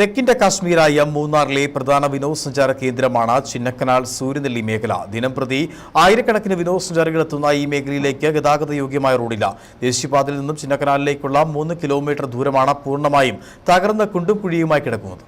തെക്കിന്റെ കാശ്മീരായ മൂന്നാറിലെ പ്രധാന വിനോദസഞ്ചാര കേന്ദ്രമാണ് ചിന്നക്കനാൽ സൂര്യനെല്ലി മേഖല. ദിനംപ്രതി ആയിരക്കണക്കിന് വിനോദസഞ്ചാരികൾ എത്തുന്ന ഈ മേഖലയിലേക്ക് ഗതാഗത യോഗ്യമായ റോഡില്ല. ദേശീയപാതയിൽ നിന്നും ചിന്നക്കനാലിലേക്കുള്ള മൂന്ന് കിലോമീറ്റർ ദൂരമാണ് പൂർണമായും തകർന്ന കുണ്ടും കുഴിയുമായി കിടക്കുന്നത്.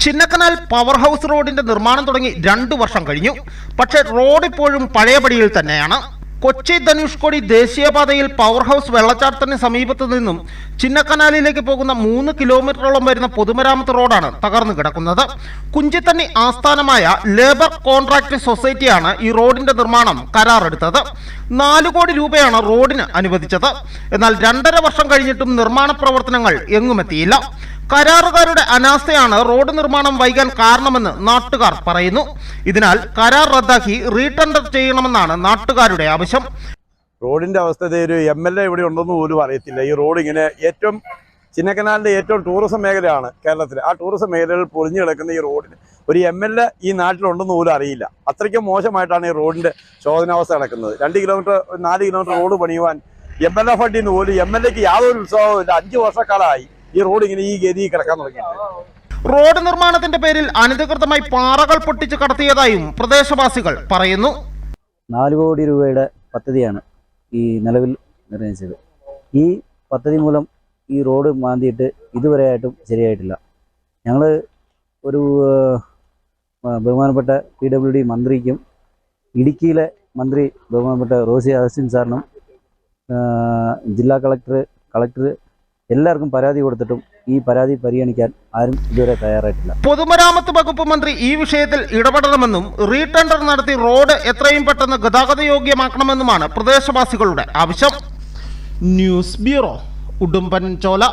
ചിന്നക്കനാൽ പവർ ഹൗസ് റോഡിന്റെ നിർമ്മാണം തുടങ്ങി രണ്ടു വർഷം കഴിഞ്ഞു. പക്ഷേ റോഡ് ഇപ്പോഴും പഴയപടിയിൽ തന്നെയാണ്. കൊച്ചി ധനുഷ്കോടി ദേശീയപാതയിൽ പവർ ഹൗസ് വെള്ളച്ചാട്ടത്തിന് സമീപത്തു നിന്നും ചിന്നക്കനാലിലേക്ക് പോകുന്ന മൂന്ന് കിലോമീറ്ററോളം വരുന്ന പൊതുമരാമത്ത് റോഡാണ് തകർന്നു കിടക്കുന്നത്. കുഞ്ചിത്തണ്ണി ആസ്ഥാനമായ ലേബർ കോൺട്രാക്ട് സൊസൈറ്റിയാണ് ഈ റോഡിന്റെ നിർമ്മാണം കരാറെടുത്തത്. നാല് കോടി രൂപയാണ് റോഡിന് അനുവദിച്ചത്. എന്നാൽ രണ്ടര വർഷം കഴിഞ്ഞിട്ടും നിർമ്മാണ പ്രവർത്തനങ്ങൾ എങ്ങുമെത്തിയില്ല. കരാറുകാരുടെ അനാസ്ഥയാണ് റോഡ് നിർമ്മാണം വൈകാൻ കാരണമെന്ന് നാട്ടുകാർ പറയുന്നു. ഇതിനാൽ കരാർ റദ്ദാക്കി റീടെൻഡർ ചെയ്യണമെന്നാണ് നാട്ടുകാരുടെ ആവശ്യം. റോഡിന്റെ അവസ്ഥ ഒരു എം എൽ എ ഇവിടെ ഉണ്ടെന്ന് പോലും അറിയത്തില്ല. ഈ റോഡ് ഇങ്ങനെ ഏറ്റവും ചിന്നക്കനാലിന്റെ ഏറ്റവും ടൂറിസം മേഖലയാണ് കേരളത്തിൽ ആ ടൂറിസം മേഖലകൾ പൊളിഞ്ഞു കിടക്കുന്ന ഈ റോഡിന് ഒരു എം എൽ എ ഈ നാട്ടിലുണ്ടെന്ന് പോലും അറിയില്ല. അത്രയ്ക്കും മോശമായിട്ടാണ് ഈ റോഡിന്റെ ശോധനാവസ്ഥ നടക്കുന്നത്. രണ്ട് കിലോമീറ്റർ നാല് കിലോമീറ്റർ റോഡ് പണിയുവാൻ എം എൽ എ ഫണ്ടിന് പോലും എം എൽ എക്ക് യാതൊരു ഉത്സവവും ഇല്ല. അഞ്ച് വർഷക്കാലമായി ഈ റോഡ് ഇങ്ങനെ ഈ ഗതി കിടക്കാൻ തുടങ്ങിയിട്ട്. റോഡ് നിർമ്മാണത്തിന്റെ പേരിൽ അനധികൃതമായി പാറകൾ പൊട്ടിച്ച് കടത്തിയതായും പ്രദേശവാസികൾ പറയുന്നു. നാല് കോടി രൂപയുടെ പദ്ധതിയാണ് ഈ നിലവിൽ നിർണയിച്ചത് ഈ പദ്ധതി മൂലം ഈ റോഡ് മാന്തിയിട്ട് ഇതുവരെയായിട്ടും ശരിയായിട്ടില്ല. ഞങ്ങൾ ഒരു ബഹുമാനപ്പെട്ട പി ഡബ്ല്യു ഡി മന്ത്രിക്കും ഇടുക്കിയിലെ മന്ത്രി ബഹുമാനപ്പെട്ട റോസി അഗസ്റ്റിൻ സാറിനും ജില്ലാ കളക്ടർ കളക്ടർ എല്ലാവർക്കും പരാതി കൊടുത്തിട്ടും ഈ പരാതി പരിഗണിക്കാൻ ആരും ഇതുവരെ തയ്യാറായിട്ടില്ല. പൊതുമരാമത്ത് വകുപ്പ് മന്ത്രി ഈ വിഷയത്തിൽ ഇടപെടണമെന്നും റീടെൻഡർ നടത്തി റോഡ് എത്രയും പെട്ടെന്ന് ഗതാഗത യോഗ്യമാക്കണമെന്നുമാണ് പ്രദേശവാസികളുടെ ആവശ്യം. ന്യൂസ് ബ്യൂറോ ഉടുമ്പൻ ചോല